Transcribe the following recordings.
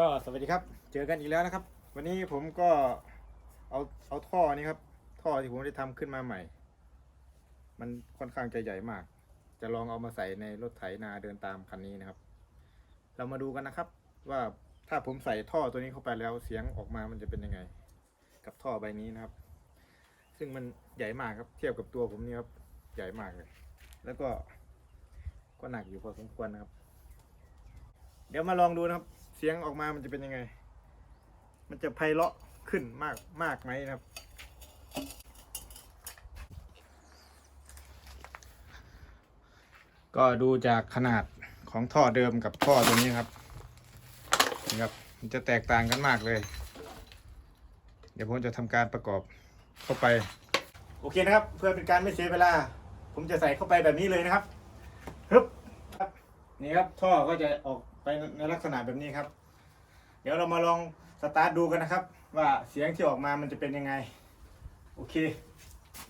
ก็สวัสดีครับ เจอกันอีกแล้วนะครับ วันนี้ผมก็เอาเอาท่อนี้ครับ ท่อที่ผมได้ทำขึ้นมาใหม่ มันค่อนข้างจะใหญ่มาก จะลองเอามาใส่ในรถไถนาเดินตามคันนี้นะครับ เรามาดูกันนะครับ ว่าถ้าผมใส่ท่อตัวนี้เข้าไปแล้วเสียงออกมามันจะเป็นยังไง กับท่อใบนี้นะครับ ซึ่งมันใหญ่มากครับ เทียบกับตัวผมนี่ครับ ใหญ่มากเลย แล้วก็ก็หนักอยู่พอสมควรนะครับ เดี๋ยวมาลองดูนะครับ สียงออกมามันจะเป็นยังไง มันจะไพเราะขึ้นมากมากไหมนะครับ ก็ดูจากขนาดของท่อเดิมกับท่อตัวนี้ครับนี่ครับ มันจะแตกต่างกันมากเลย เดี๋ยวผมจะทำการประกอบเข้าไป โอเคนะครับ เพื่อเป็นการไม่เสียเวลา ผมจะใส่เข้าไปแบบนี้เลยนะครับฮึบครับนี่ครับท่อก็จะออก ไปในลักษณะแบบนี้ครับ เดี๋ยวเรามาลองสตาร์ทดูกันนะครับ ว่าเสียงที่ออกมามันจะเป็นยังไง โอเค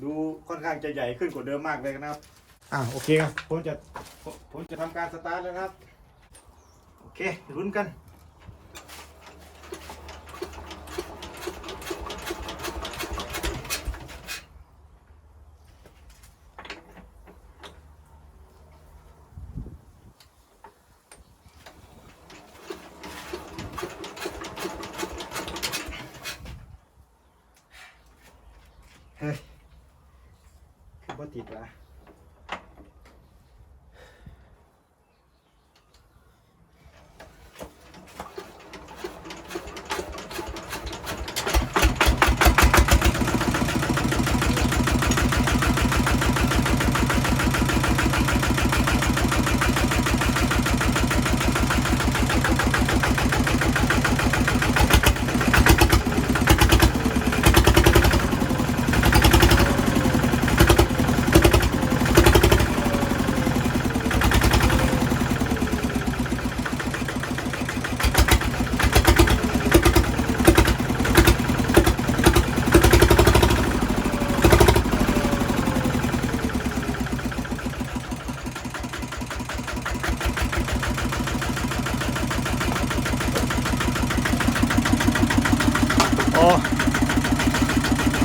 ดูค่อนข้างจะใหญ่ขึ้นกว่าเดิมมากเลยนะครับอ่าโอเคครับผมจะผมจะทำการสตาร์ทแล้วนะครับ โอเครุ้นกัน เฮ้ยคือบ่ติดวะ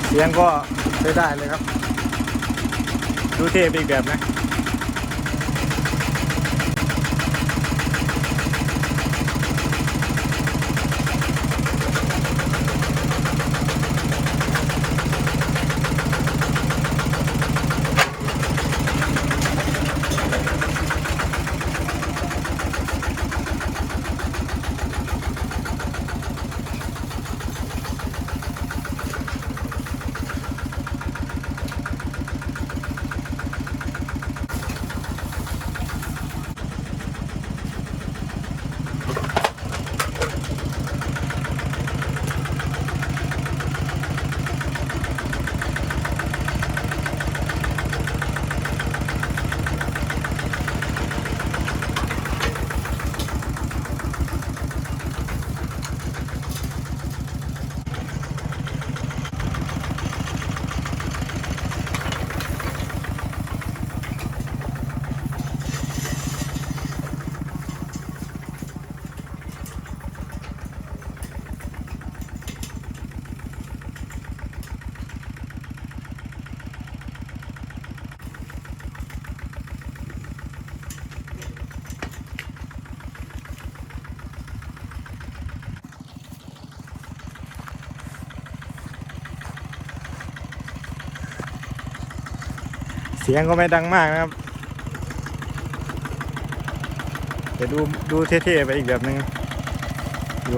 เสียงก็ใช้ได้เลยครับ ดูเท่ไปอีกแบบนะ สียงก็ไม่ดังมากนะครับแต่ดูดูเท่ๆไปอีกแบบนึงดู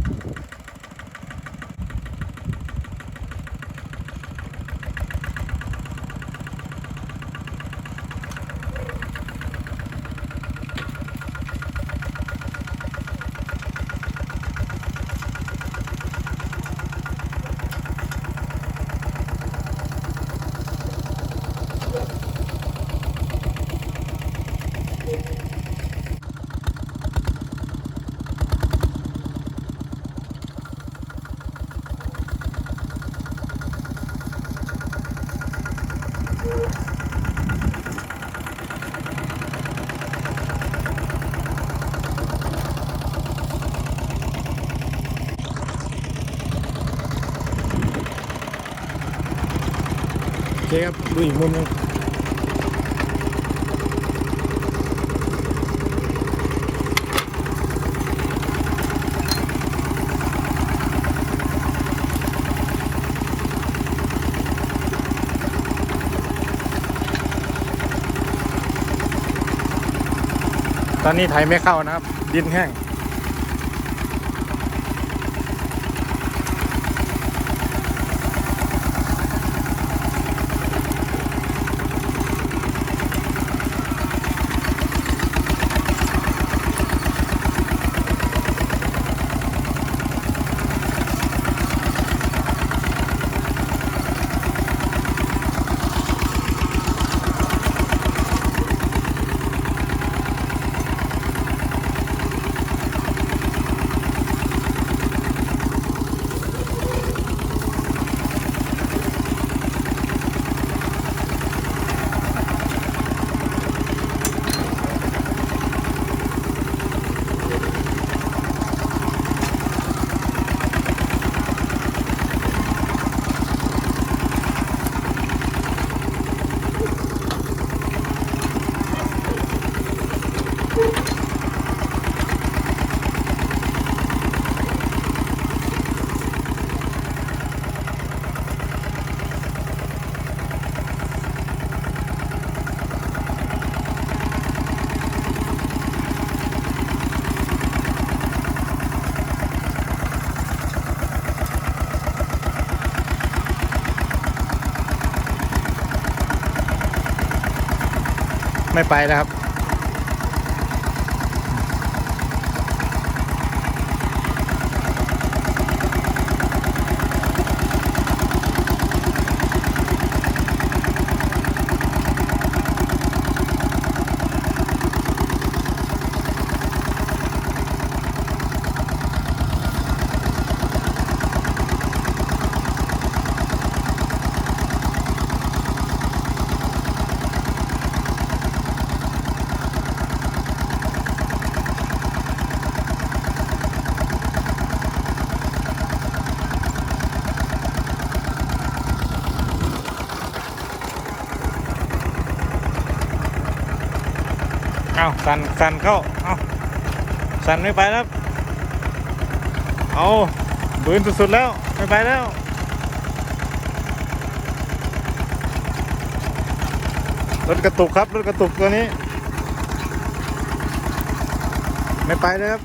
โอเครับดูอีกมุมนึงตอนนี้ไถไม่เข้านะครับ ดินแห้ง ไม่ไปแล้วครับ เอาสั่นสั่นเข้าเอาสั่นไม่ไปแล้วเอาบืนสุดๆแล้วไม่ไปแล้วรถกระตุกครับรถกระตุกตัวนี้ ไม่ไปเลยครับ